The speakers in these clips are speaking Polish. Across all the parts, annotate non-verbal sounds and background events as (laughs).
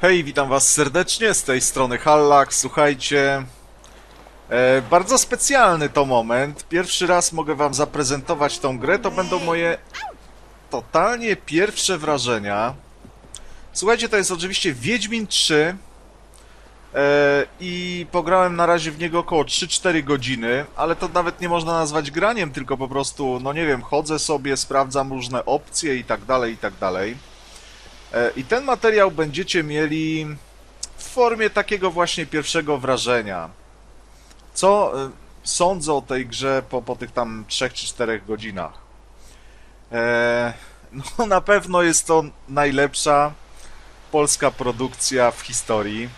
Hej, witam was serdecznie, z tej strony Hallak, słuchajcie... E, bardzo specjalny to moment, pierwszy raz mogę wam zaprezentować tą grę, to będą moje totalnie pierwsze wrażenia. Słuchajcie, to jest oczywiście Wiedźmin 3 e, i pograłem na razie w niego około 3-4 godziny, ale to nawet nie można nazwać graniem, tylko po prostu, no nie wiem, chodzę sobie, sprawdzam różne opcje i tak dalej, i tak dalej. E, I ten materiał będziecie mieli w formie takiego właśnie pierwszego wrażenia. Co e, sądzę o tej grze po, po tych tam 3 czy 4 godzinach? E, no (laughs) na pewno jest to najlepsza polska produkcja w historii.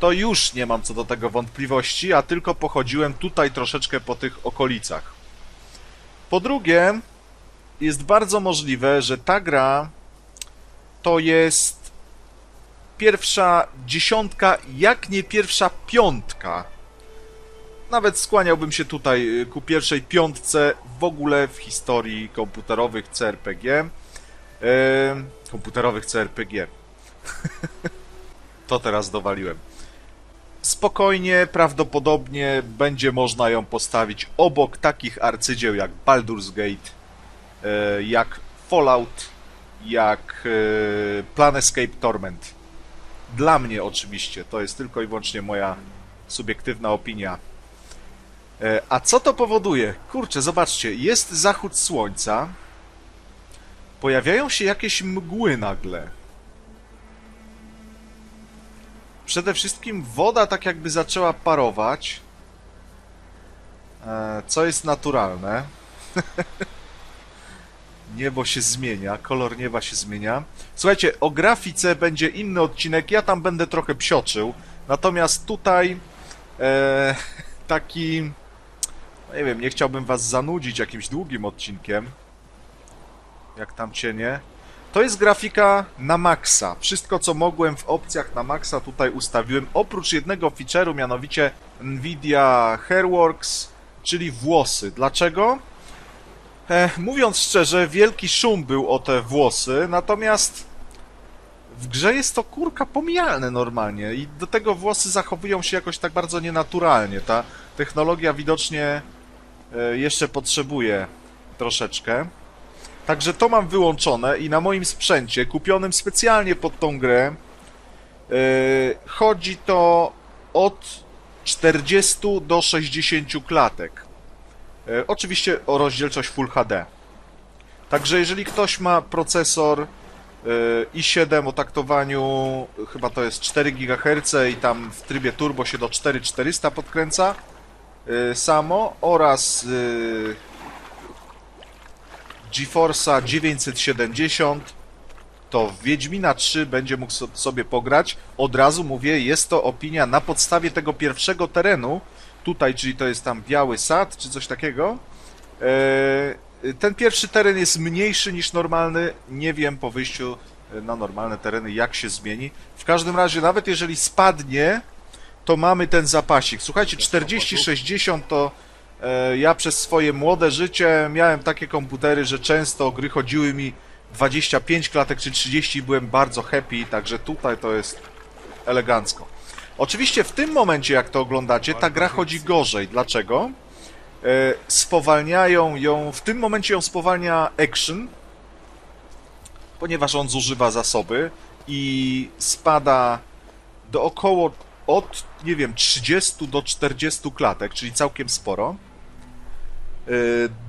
To już nie mam co do tego wątpliwości, a tylko pochodziłem tutaj troszeczkę po tych okolicach. Po drugie, jest bardzo możliwe, że ta gra to jest pierwsza dziesiątka, jak nie pierwsza piątka. Nawet skłaniałbym się tutaj y, ku pierwszej piątce w ogóle w historii komputerowych CRPG. Yy, komputerowych CRPG. (laughs) to teraz dowaliłem. Spokojnie, prawdopodobnie będzie można ją postawić obok takich arcydzieł jak Baldur's Gate, yy, jak Fallout, jak e, Planescape Torment. Dla mnie oczywiście, to jest tylko i wyłącznie moja subiektywna opinia. E, A co to powoduje? Kurczę, zobaczcie, jest zachód słońca, pojawiają się jakieś mgły nagle. Przede wszystkim woda tak jakby zaczęła parować, e, co jest naturalne. (laughs) Niebo się zmienia, kolor nieba się zmienia. Słuchajcie, o grafice będzie inny odcinek, ja tam będę trochę psioczył. Natomiast tutaj e, (laughs) taki... no Nie wiem, nie chciałbym was zanudzić jakimś długim odcinkiem. Jak tam cienie. To jest grafika na maksa. Wszystko co mogłem w opcjach na maksa tutaj ustawiłem. Oprócz jednego feature'u, mianowicie Nvidia Hairworks, czyli włosy. Dlaczego? E, mówiąc szczerze, wielki szum był o te włosy, natomiast w grze jest to kurka pomijalne normalnie i do tego włosy zachowują się jakoś tak bardzo nienaturalnie. Ta technologia widocznie e, jeszcze potrzebuje troszeczkę. Także to mam wyłączone i na moim sprzęcie, kupionym specjalnie pod tą grę, e, chodzi to od 40 do 60 klatek. E, Oczywiście o rozdzielczość Full HD. Także jeżeli ktoś ma procesor e, i7 o taktowaniu, chyba to jest 4 GHz i tam w trybie turbo się do 4400 podkręca e, samo oraz GeForce'a 970 to w Wiedźmina 3 będzie mógł so- sobie pograć. Od razu mówię, jest to opinia na podstawie tego pierwszego terenu, tutaj, czyli to jest tam Biały Sad, czy coś takiego. E, ten pierwszy teren jest mniejszy niż normalny. Nie wiem po wyjściu e, na normalne tereny, jak się zmieni. W każdym razie, nawet jeżeli spadnie, to mamy ten zapasik. Słuchajcie, 40-60 to e, ja przez swoje młode życie miałem takie komputery, że często gry chodziły mi 25 klatek czy 30 i byłem bardzo happy, także tutaj to jest elegancko. Oczywiście w tym momencie, jak to oglądacie, ta gra chodzi gorzej. Dlaczego? E, spowalniają ją, w tym momencie ją spowalnia action, ponieważ on zużywa zasoby i spada do około od, nie wiem, 30 do 40 klatek, czyli całkiem sporo. E,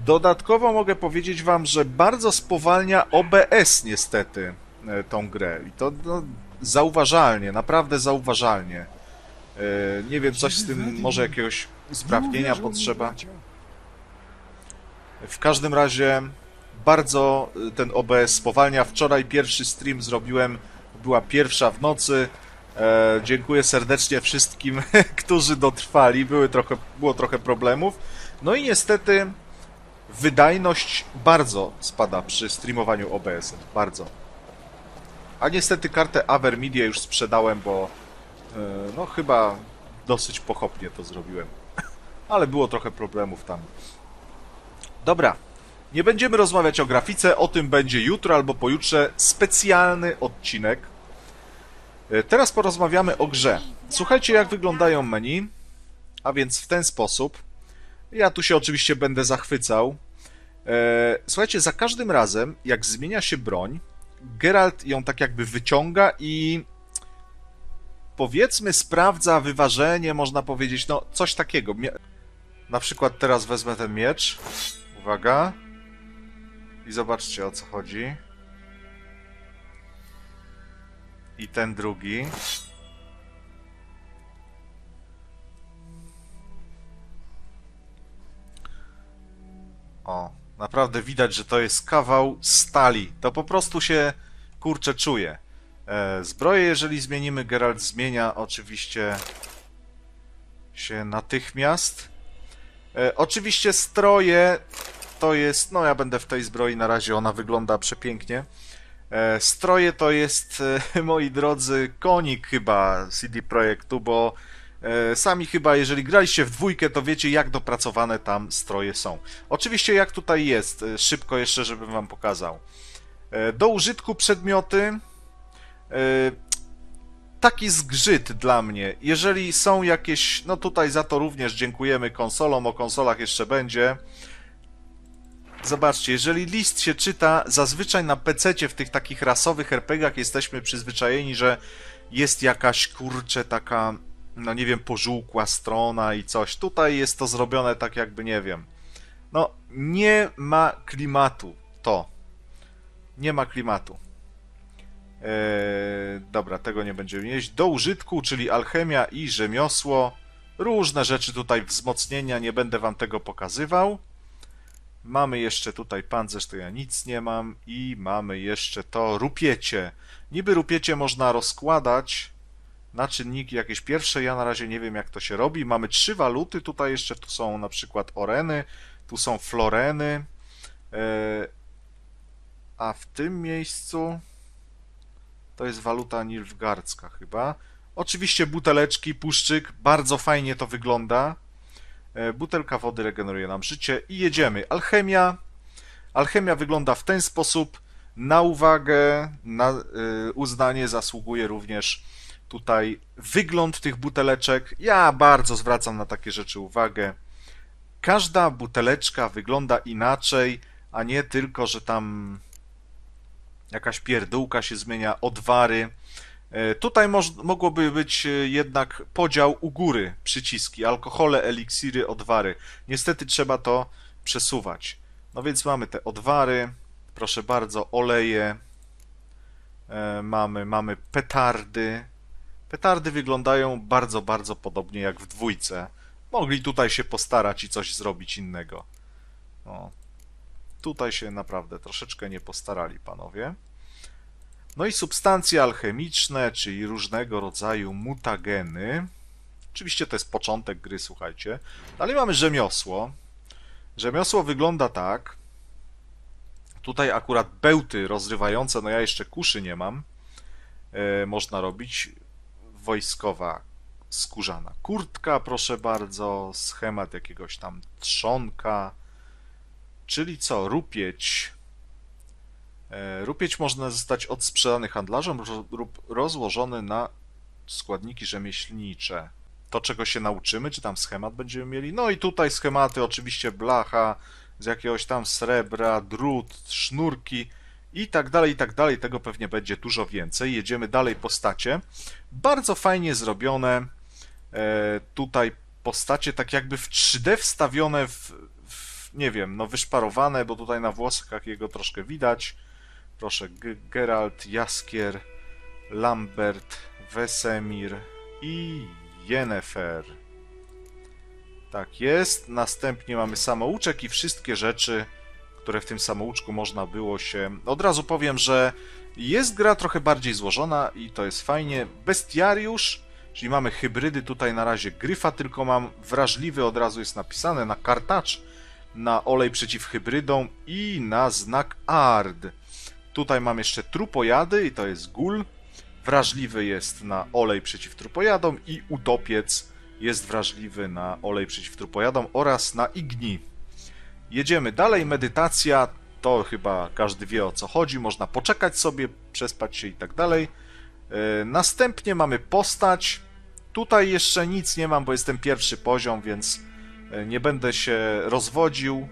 Dodatkowo mogę powiedzieć wam, że bardzo spowalnia OBS niestety e, tą grę. I to no, zauważalnie, naprawdę zauważalnie. E, Nie wiem, coś z tym, może jakiegoś usprawnienia potrzeba. W każdym razie bardzo y, ten OBS spowalnia. Wczoraj pierwszy stream zrobiłem, była pierwsza w nocy. E, dziękuję serdecznie wszystkim, (laughs) którzy dotrwali. Były trochę, było trochę problemów. No i niestety wydajność bardzo spada przy streamowaniu OBS-em. Bardzo. A niestety kartę Avermedia już sprzedałem, bo e, no chyba dosyć pochopnie to zrobiłem. (laughs) Ale było trochę problemów tam. Dobra. Nie będziemy rozmawiać o grafice, o tym będzie jutro albo pojutrze specjalny odcinek. E, Teraz porozmawiamy o grze. Słuchajcie, jak wyglądają menu. A więc w ten sposób. Ja tu się oczywiście będę zachwycał. E, Słuchajcie, za każdym razem, jak zmienia się broń, Geralt ją tak jakby wyciąga i powiedzmy sprawdza wyważenie, można powiedzieć, no coś takiego. Na przykład teraz wezmę ten miecz. Uwaga. I zobaczcie o co chodzi. I ten drugi. O, naprawdę widać, że to jest kawał stali. To po prostu się kurczę czuje. E, zbroję, jeżeli zmienimy, Geralt zmienia oczywiście się natychmiast. E, oczywiście stroje to jest, no ja będę w tej zbroi na razie, ona wygląda przepięknie. E, Stroje to jest, moi drodzy, konik chyba CD Projektu, bo sami chyba, jeżeli graliście w dwójkę, to wiecie, jak dopracowane tam stroje są. Oczywiście, jak tutaj jest, szybko jeszcze, żebym wam pokazał. Do użytku przedmioty. E, Taki zgrzyt dla mnie. Jeżeli są jakieś, no tutaj za to również dziękujemy konsolom, o konsolach jeszcze będzie. Zobaczcie, jeżeli list się czyta, zazwyczaj na PC w tych takich rasowych RPGach jesteśmy przyzwyczajeni, że jest jakaś kurcze taka, no nie wiem, pożółkła strona i coś. Tutaj jest to zrobione tak jakby, nie wiem. No, nie ma klimatu to. Nie ma klimatu. Eee, dobra, tego nie będziemy mieć. Do użytku, czyli alchemia i rzemiosło. Różne rzeczy tutaj, wzmocnienia, nie będę wam tego pokazywał. Mamy jeszcze tutaj pancerz, to ja nic nie mam. I mamy jeszcze to rupiecie. Niby rupiecie można rozkładać na czynniki jakieś pierwsze. Ja na razie nie wiem, jak to się robi. Mamy trzy waluty. Tutaj jeszcze tu są na przykład oreny, tu są floreny. Eee, a w tym miejscu to jest waluta nilfgardzka chyba. Oczywiście buteleczki, puszczyk, bardzo fajnie to wygląda. E, Butelka wody regeneruje nam życie i jedziemy. Alchemia. Alchemia wygląda w ten sposób. Na uwagę, na y, uznanie zasługuje również tutaj wygląd tych buteleczek. Ja bardzo zwracam na takie rzeczy uwagę. Każda buteleczka wygląda inaczej, a nie tylko, że tam jakaś pierdółka się zmienia, odwary. E, Tutaj moż, mogłoby być e, jednak podział u góry, przyciski, alkohole, eliksiry, odwary. Niestety trzeba to przesuwać. No więc mamy te odwary, proszę bardzo, oleje, e, mamy, mamy petardy. Petardy wyglądają bardzo, bardzo podobnie jak w dwójce. Mogli tutaj się postarać i coś zrobić innego. Tutaj się naprawdę troszeczkę nie postarali panowie. No i substancje alchemiczne, czyli różnego rodzaju mutageny. Oczywiście to jest początek gry, słuchajcie. Dalej mamy rzemiosło. Rzemiosło wygląda tak. Tutaj akurat bełty rozrywające, no ja jeszcze kuszy nie mam. E, można robić. Wojskowa skórzana kurtka, proszę bardzo. Schemat jakiegoś tam trzonka. Czyli co? Rupieć. E, Rupieć można zostać odsprzedany handlarzom lub rozłożony na składniki rzemieślnicze. To, czego się nauczymy, czy tam schemat będziemy mieli. No i tutaj schematy, oczywiście blacha, z jakiegoś tam srebra, drut, sznurki i tak dalej, i tak dalej. Tego pewnie będzie dużo więcej. Jedziemy dalej postacie. Bardzo fajnie zrobione. E, tutaj postacie tak jakby w 3D wstawione w nie wiem, no wyszparowane, bo tutaj na włoskach jego troszkę widać. Proszę, G Geralt, Jaskier, Lambert, Wesemir i Yennefer. Tak jest. Następnie mamy samouczek i wszystkie rzeczy, które w tym samouczku można było się... Od razu powiem, że jest gra trochę bardziej złożona i to jest fajnie. Bestiariusz, czyli mamy hybrydy, tutaj na razie gryfa, tylko mam wrażliwy, od razu jest napisane na kartacz, na olej przeciw hybrydom i na znak ARD. Tutaj mam jeszcze trupojady i to jest gul. Wrażliwy jest na olej przeciw trupojadom i utopiec jest wrażliwy na olej przeciw trupojadom oraz na igni. Jedziemy dalej, medytacja, to chyba każdy wie o co chodzi, można poczekać sobie, przespać się i tak dalej. E, Następnie mamy postać. Tutaj jeszcze nic nie mam, bo jestem pierwszy poziom, więc nie będę się rozwodził.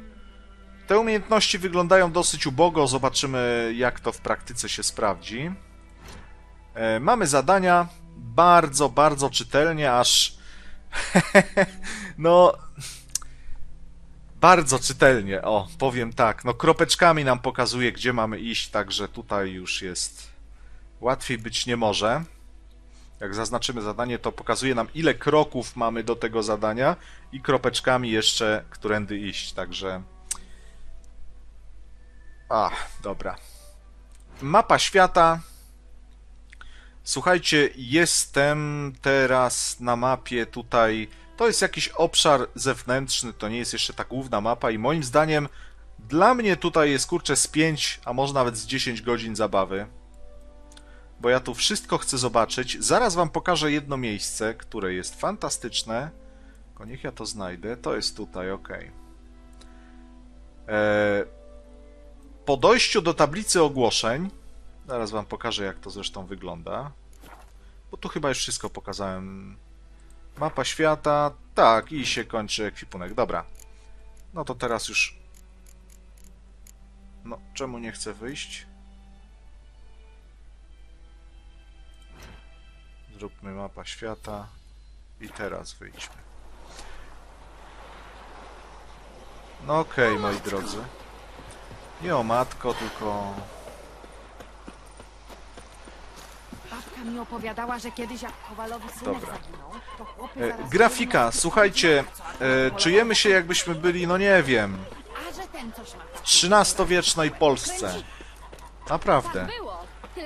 Te umiejętności wyglądają dosyć ubogo, zobaczymy jak to w praktyce się sprawdzi. E, Mamy zadania bardzo, bardzo czytelnie, aż (laughs) no bardzo czytelnie, o, powiem tak. No kropeczkami nam pokazuje, gdzie mamy iść, także tutaj już jest łatwiej być nie może. Jak zaznaczymy zadanie, to pokazuje nam, ile kroków mamy do tego zadania i kropeczkami jeszcze, którędy iść, także... Ach, dobra. Mapa świata. Słuchajcie, jestem teraz na mapie tutaj. To jest jakiś obszar zewnętrzny, to nie jest jeszcze ta główna mapa i moim zdaniem dla mnie tutaj jest kurczę z 5, a może nawet z 10 godzin zabawy. Bo ja tu wszystko chcę zobaczyć. Zaraz wam pokażę jedno miejsce, które jest fantastyczne. Tylko niech ja to znajdę. To jest tutaj, ok. Eee, po dojściu do tablicy ogłoszeń, zaraz wam pokażę jak to zresztą wygląda. Bo tu chyba już wszystko pokazałem. Mapa świata, tak, i się kończy ekwipunek. Dobra. No to teraz już. No, czemu nie chcę wyjść? Zróbmy mapa świata i teraz wyjdźmy. No okej, moi drodzy. Nie o matko, tylko... Babka mi opowiadała, że kiedyś jak Kowalowi synek Dobra. zaginął, to chłopy E, zaraz grafika, słuchajcie, e, czujemy się jakbyśmy byli, no nie wiem, A że ten coś ma. w XIII-wiecznej Polsce. Naprawdę. Było. Tyle, że dzieciaka jak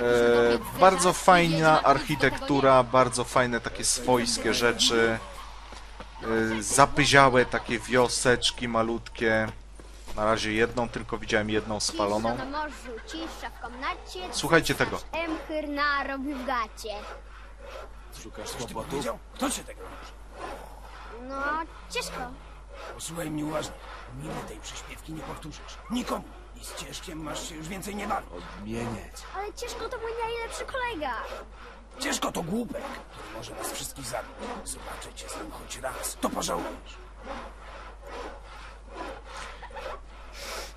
E, bardzo fajna architektura, bardzo fajne takie swojskie rzeczy. E, zapyziałe takie wioseczki malutkie. Na razie jedną, tylko widziałem jedną spaloną. Słuchajcie tego. Emchyr narobił w gacie. Szukasz kłopotów? Kto cię tego nauczy? No, ciężko. Posłuchaj mnie uważnie. Nigdy tej przyśpiewki nie powtórzysz. Nikomu. I z ciężkiem masz się już więcej nie bawić. Odmieniec. Ale ciężko to mój najlepszy kolega. Ciężko to głupek, który może nas wszystkich zabić. Zobaczę cię z nim choć raz. To pożałujesz.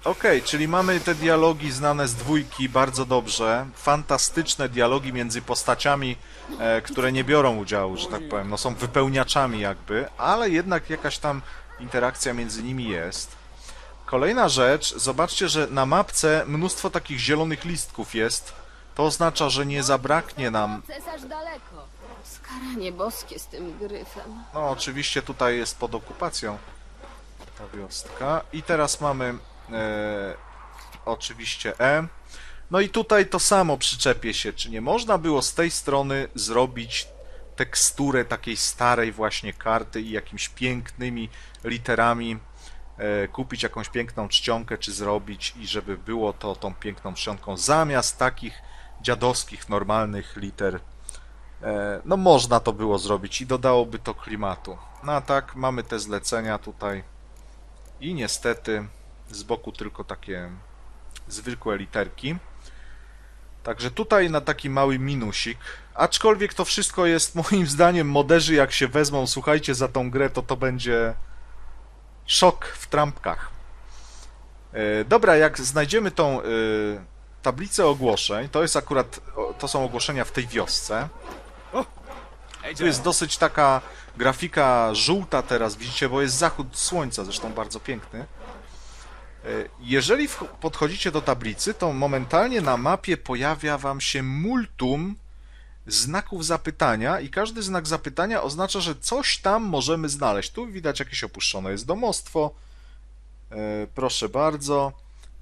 Okej, czyli mamy te dialogi znane z dwójki bardzo dobrze. Fantastyczne dialogi między postaciami, e, które nie biorą udziału, że tak powiem. No są wypełniaczami jakby, ale jednak jakaś tam interakcja między nimi jest. Kolejna rzecz, zobaczcie, że na mapce mnóstwo takich zielonych listków jest. To oznacza, że nie zabraknie nam Cesarz daleko. Skaranie boskie z tym gryfem. No, oczywiście tutaj jest pod okupacją ta wioska. I teraz mamy e, oczywiście E. No i tutaj to samo przyczepię się. Czy nie można było z tej strony zrobić teksturę takiej starej właśnie karty i jakimiś pięknymi literami kupić jakąś piękną czcionkę, czy zrobić i żeby było to tą piękną czcionką zamiast takich dziadowskich, normalnych liter E, No można to było zrobić i dodałoby to klimatu. No a tak, mamy te zlecenia tutaj i niestety z boku tylko takie zwykłe literki. Także tutaj na taki mały minusik. Aczkolwiek to wszystko jest (laughs) moim zdaniem moderzy jak się wezmą, słuchajcie, za tą grę, to to będzie szok w trampkach. E, Dobra, jak znajdziemy tą e, tablicę ogłoszeń, to jest akurat, to są ogłoszenia w tej wiosce. Tu jest dosyć taka grafika żółta teraz, widzicie, bo jest zachód słońca, zresztą bardzo piękny. E, Jeżeli podchodzicie do tablicy, to momentalnie na mapie pojawia wam się multum znaków zapytania i każdy znak zapytania oznacza, że coś tam możemy znaleźć. Tu widać jakieś opuszczone jest domostwo. E, Proszę bardzo.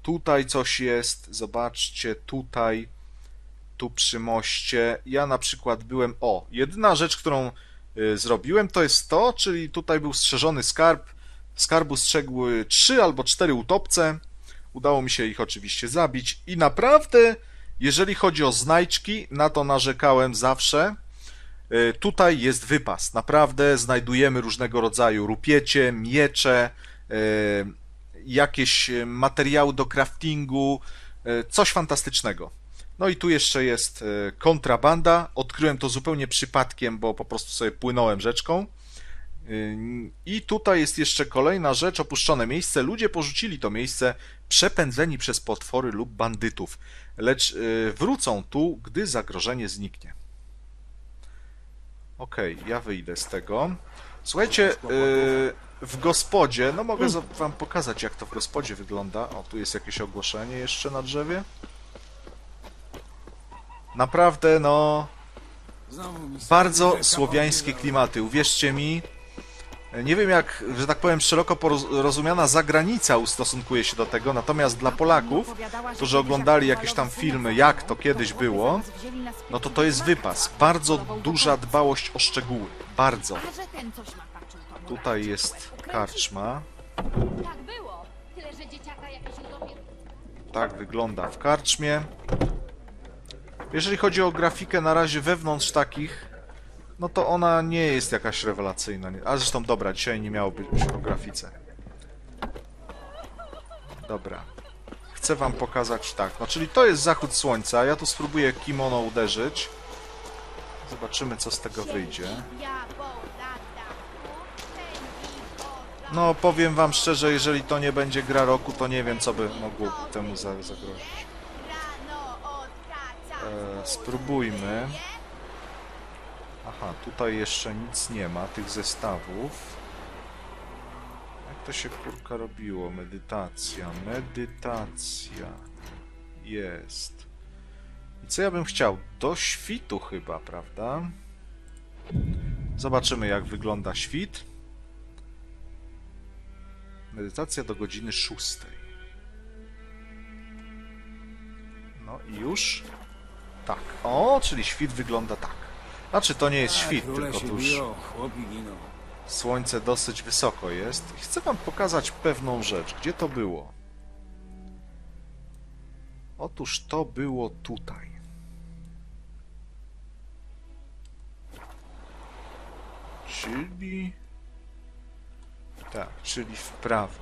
Tutaj coś jest. Zobaczcie, tutaj tu przy moście. Ja na przykład byłem. O, jedyna rzecz, którą y, zrobiłem, to jest to, czyli tutaj był strzeżony skarb. Skarbu strzegły trzy albo cztery utopce. Udało mi się ich oczywiście zabić. I naprawdę, jeżeli chodzi o znajdźki, na to narzekałem zawsze. Y, Tutaj jest wypas. Naprawdę znajdujemy różnego rodzaju rupiecie, miecze, y, jakieś materiały do craftingu, y, coś fantastycznego. No i tu jeszcze jest e, kontrabanda. Odkryłem to zupełnie przypadkiem, bo po prostu sobie płynąłem rzeczką. Y, I tutaj jest jeszcze kolejna rzecz, opuszczone miejsce. Ludzie porzucili to miejsce, przepędzeni przez potwory lub bandytów, lecz y, wrócą tu, gdy zagrożenie zniknie. Okej, ja wyjdę z tego. Słuchajcie, y, w gospodzie, no mogę wam pokazać, jak to w gospodzie wygląda. O, tu jest jakieś ogłoszenie jeszcze na drzewie. Naprawdę, no, bardzo słowiańskie klimaty. Uwierzcie mi, nie wiem jak, że tak powiem, szeroko rozumiana zagranica ustosunkuje się do tego, natomiast dla Polaków, którzy oglądali jakieś tam filmy, jak to kiedyś było, no to to jest wypas. Bardzo duża dbałość o szczegóły. Bardzo. Tutaj jest karczma. Tak wygląda w karczmie. Jeżeli chodzi o grafikę na razie wewnątrz takich, no to ona nie jest jakaś rewelacyjna. A zresztą dobra, dzisiaj nie miało być o grafice. Dobra. Chcę wam pokazać tak, no czyli to jest zachód słońca, ja tu spróbuję kimono uderzyć. Zobaczymy co z tego wyjdzie. No powiem wam szczerze, jeżeli to nie będzie gra roku, to nie wiem co by mogło temu za- zagrozić. E, spróbujmy. Aha, tutaj jeszcze nic nie ma, tych zestawów. Jak to się kurka robiło? Medytacja, medytacja. Jest. I co ja bym chciał? Do świtu chyba, prawda? Zobaczymy jak wygląda świt. Medytacja do godziny szóstej. No i już? Tak. O, czyli świt wygląda tak. Znaczy to nie jest Tak, świt, tylko tuż słońce dosyć wysoko jest. Chcę wam pokazać pewną rzecz. Gdzie to było? Otóż to było tutaj. Czyli... Tak, czyli w prawo.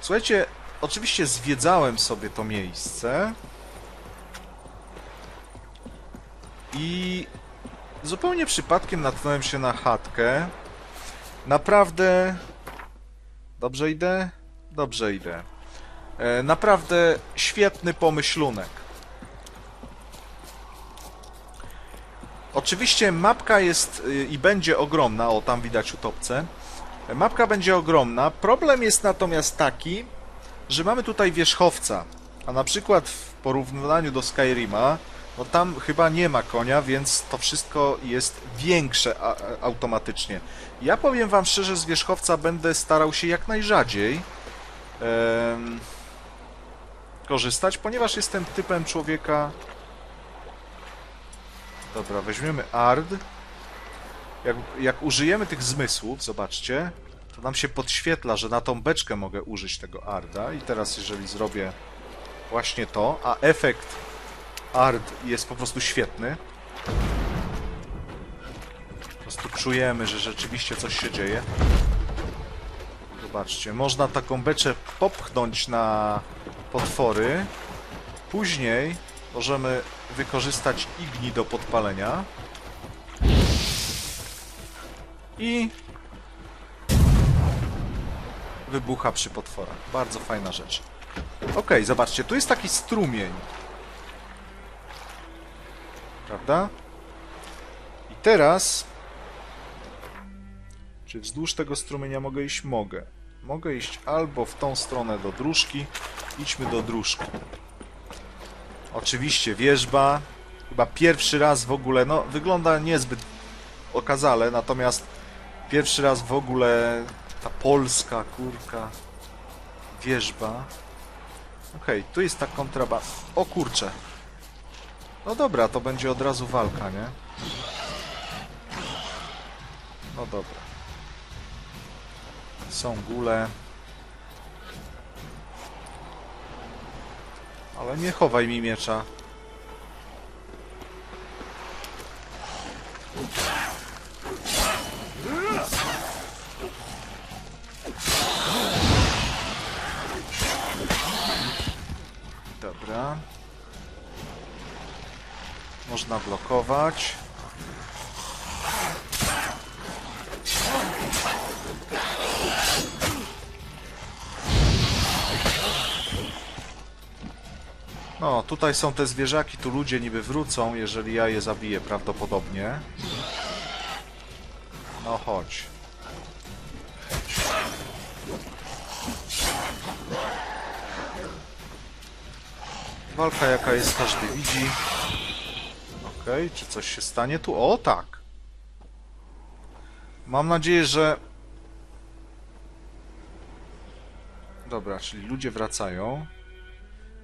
Słuchajcie, oczywiście zwiedzałem sobie to miejsce. I zupełnie przypadkiem natknąłem się na chatkę. Naprawdę. Dobrze idę? Dobrze idę. E, naprawdę świetny pomyślunek. Oczywiście mapka jest y, i będzie ogromna, o tam widać utopce. E, Mapka będzie ogromna. Problem jest natomiast taki, że mamy tutaj wierzchowca. A na przykład w porównaniu do Skyrima, no tam chyba nie ma konia, więc to wszystko jest większe a, automatycznie. Ja powiem wam szczerze, z wierzchowca będę starał się jak najrzadziej korzystać, ponieważ jestem typem człowieka... Dobra, weźmiemy Ard. Jak, jak użyjemy tych zmysłów, zobaczcie, to nam się podświetla, że na tą beczkę mogę użyć tego Arda. I teraz jeżeli zrobię właśnie to, a efekt Ard jest po prostu świetny. Po prostu czujemy, że rzeczywiście coś się dzieje. Zobaczcie, można taką beczę popchnąć na potwory. Później możemy wykorzystać igni do podpalenia. I wybucha przy potworach. Bardzo fajna rzecz. Okej, zobaczcie, tu jest taki strumień. Prawda? I teraz... Czy wzdłuż tego strumienia mogę iść? Mogę. Mogę iść albo w tą stronę do dróżki. Idźmy do dróżki. Oczywiście wieżba. Chyba pierwszy raz w ogóle, no wygląda niezbyt okazale, natomiast pierwszy raz w ogóle ta polska kurka wieżba. Okej, tu jest ta kontrabanda. O kurcze. No dobra, to będzie od razu walka, nie? No dobra. Są góle. Ale nie chowaj mi miecza. Dobra. Można blokować. No, tutaj są te zwierzaki, tu ludzie niby wrócą, jeżeli ja je zabiję prawdopodobnie. No chodź. Walka jaka jest, każdy widzi. Okej, czy coś się stanie tu? O, tak. Mam nadzieję, że... Dobra, czyli ludzie wracają.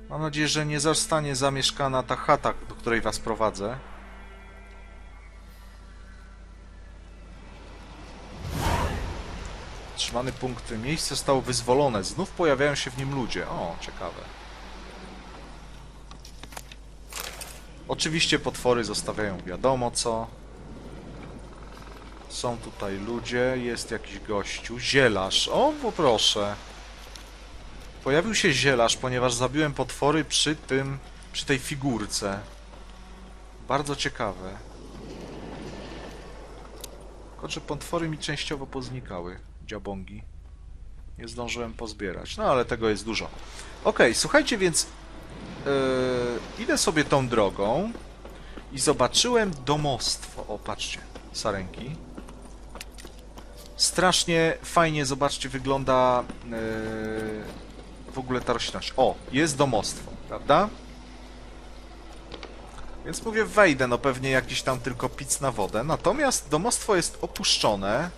Mam nadzieję, że nie zostanie zamieszkana ta chata, do której was prowadzę. Trzymany punkt. Miejsce zostało wyzwolone. Znów pojawiają się w nim ludzie. O, ciekawe. Oczywiście potwory zostawiają wiadomo co. Są tutaj ludzie, jest jakiś gościu. Zielarz. O, poproszę. Pojawił się zielarz, ponieważ zabiłem potwory przy tym, przy tej figurce. Bardzo ciekawe. Tylko, że potwory mi częściowo poznikały. Dziabongi. Nie zdążyłem pozbierać. No, ale tego jest dużo. Okej, słuchajcie, więc idę sobie tą drogą i zobaczyłem domostwo. O, patrzcie, sarenki. Strasznie fajnie, zobaczcie, wygląda yy, w ogóle ta roślinność. O, jest domostwo, prawda? Więc mówię, wejdę, no pewnie jakiś tam tylko pic na wodę. Natomiast domostwo jest opuszczone.